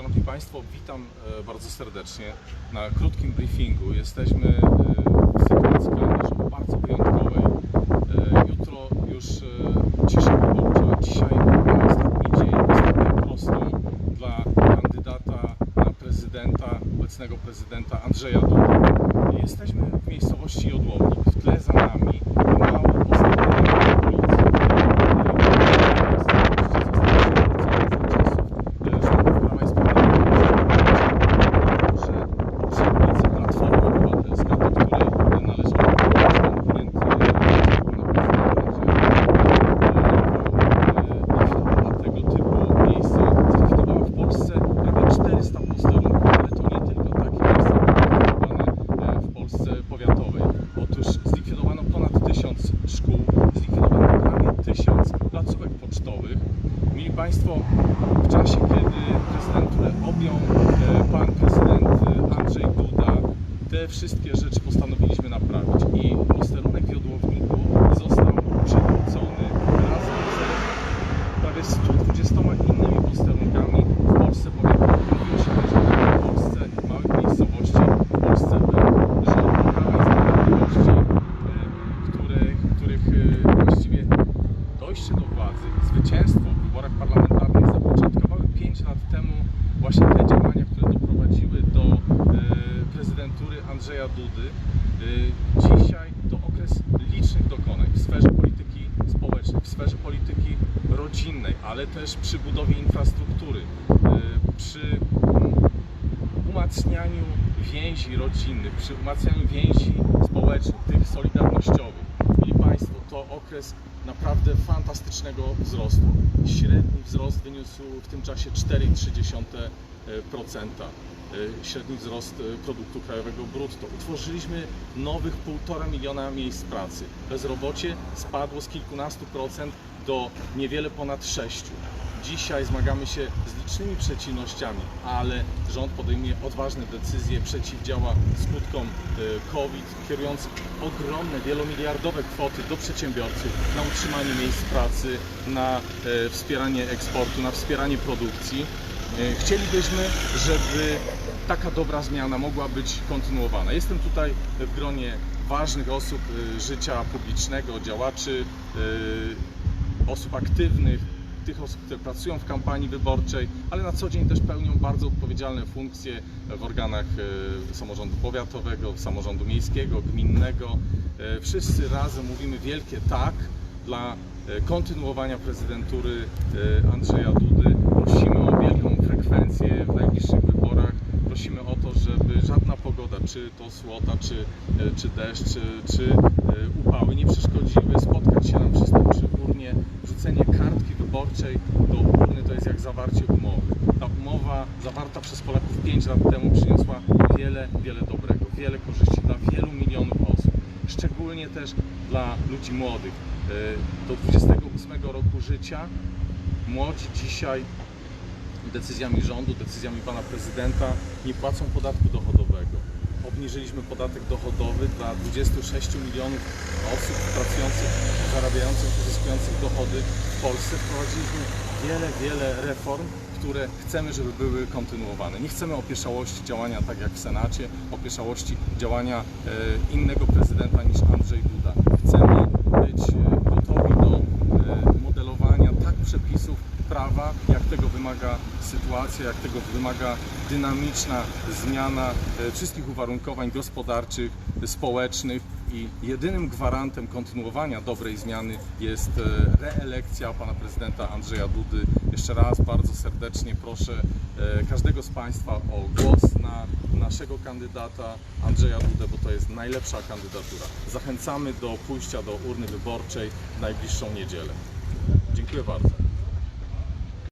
Szanowni Państwo, witam e, bardzo serdecznie na krótkim briefingu. Jesteśmy e, w sytuacji bardzo wyjątkowej. E, Jutro już cisza wyborcza. Dzisiaj ostatni dzień, ostatnią prostą dla kandydata na prezydenta, obecnego prezydenta Andrzeja Dudy. Jesteśmy w miejscowości Jodłownik. W tle za nami małe posterunek ulicy. Prawa i Sprawiedliwości, że przy ulicy Platforma Obywatelska, do której należało konkurent pana prezydenta, tego typu miejsca zlikwidowała w Polsce prawie 400 posterunków, ale to nie tylko takie miejsca zlikwidowane w Polsce powiatowej. Otóż zlikwidowano ponad 1000 szkół, zlikwidowano prawie 1000 pocztowych. Mili Państwo, w czasie, kiedy prezydenturę objął e, pan prezydent e, Andrzej Duda, te wszystkie rzeczy postanowiliśmy naprawić i posterunek w Jodłowniku został przywrócony razem z prawie 120 innymi posterunkami w Polsce powiatowej. Mówiło się też, że w Polsce, w małych miejscowościach, w Polsce rządów Prawa i Sprawiedliwości, e, których, których właściwie dojście do zwycięstwo w wyborach parlamentarnych zapoczątkowały 5 lat temu właśnie te działania, które doprowadziły do e, prezydentury Andrzeja Dudy. E, dzisiaj to okres licznych dokonań w sferze polityki społecznej, w sferze polityki rodzinnej, ale też przy budowie infrastruktury, e, przy umacnianiu więzi rodzinnych, przy umacnianiu więzi społecznych, tych solidarnościowych. Mieli Państwo, to okres naprawdę fantastycznego wzrostu. Średni wzrost wyniósł w tym czasie 4,3%. e, Średni wzrost e, produktu krajowego brutto. Utworzyliśmy nowych 1,5 miliona miejsc pracy. Bezrobocie spadło z kilkunastu procent do niewiele ponad 6. Dzisiaj zmagamy się z licznymi przeciwnościami, ale rząd podejmuje odważne decyzje, przeciwdziała skutkom e, COVID, kierując ogromne, wielomiliardowe kwoty do przedsiębiorców na utrzymanie miejsc pracy, na e, wspieranie eksportu, na wspieranie produkcji. E, Chcielibyśmy, żeby taka dobra zmiana mogła być kontynuowana. Jestem tutaj w gronie ważnych osób życia publicznego, działaczy, osób aktywnych, tych osób, które pracują w kampanii wyborczej, ale na co dzień też pełnią bardzo odpowiedzialne funkcje w organach e, samorządu powiatowego, samorządu miejskiego, gminnego. E, Wszyscy razem mówimy wielkie tak dla e, kontynuowania prezydentury Andrzeja Dudy. Prosimy o wielką frekwencję w najbliższych wyborach. Prosimy o to, żeby żadna pogoda, czy to słota, czy, e, czy deszcz, czy, czy e, upały nie przeszkodziły spotkać się nam wszystkim przy urnie. Wrzucenie kartki wyborczej do urny to jest jak zawarcie umowy. Ta umowa zawarta przez Polaków 5 lat temu przyniosła wiele, wiele dobrego, wiele korzyści dla wielu milionów osób. Szczególnie też dla ludzi młodych. E, Do 28 roku życia młodzi dzisiaj decyzjami rządu, decyzjami pana prezydenta nie płacą podatku dochodowego. Obniżyliśmy podatek dochodowy dla 26 milionów osób pracujących, zarabiających, uzyskujących dochody w Polsce. Wprowadziliśmy wiele, wiele reform, które chcemy, żeby były kontynuowane. Nie chcemy opieszałości działania tak jak w Senacie, opieszałości działania e, innego prezydenta niż Andrzej Duda. Chcemy być e, gotowi do e, modelowania tak przepisów prawa, jak tego wymaga sytuacja, jak tego wymaga dynamiczna zmiana e, wszystkich uwarunkowań gospodarczych, społecznych i jedynym gwarantem kontynuowania dobrej zmiany jest e, reelekcja pana prezydenta Andrzeja Dudy. Jeszcze raz bardzo serdecznie proszę e, każdego z Państwa o głos na naszego kandydata Andrzeja Dudę, bo to jest najlepsza kandydatura. Zachęcamy do pójścia do urny wyborczej w najbliższą niedzielę. Dziękuję bardzo.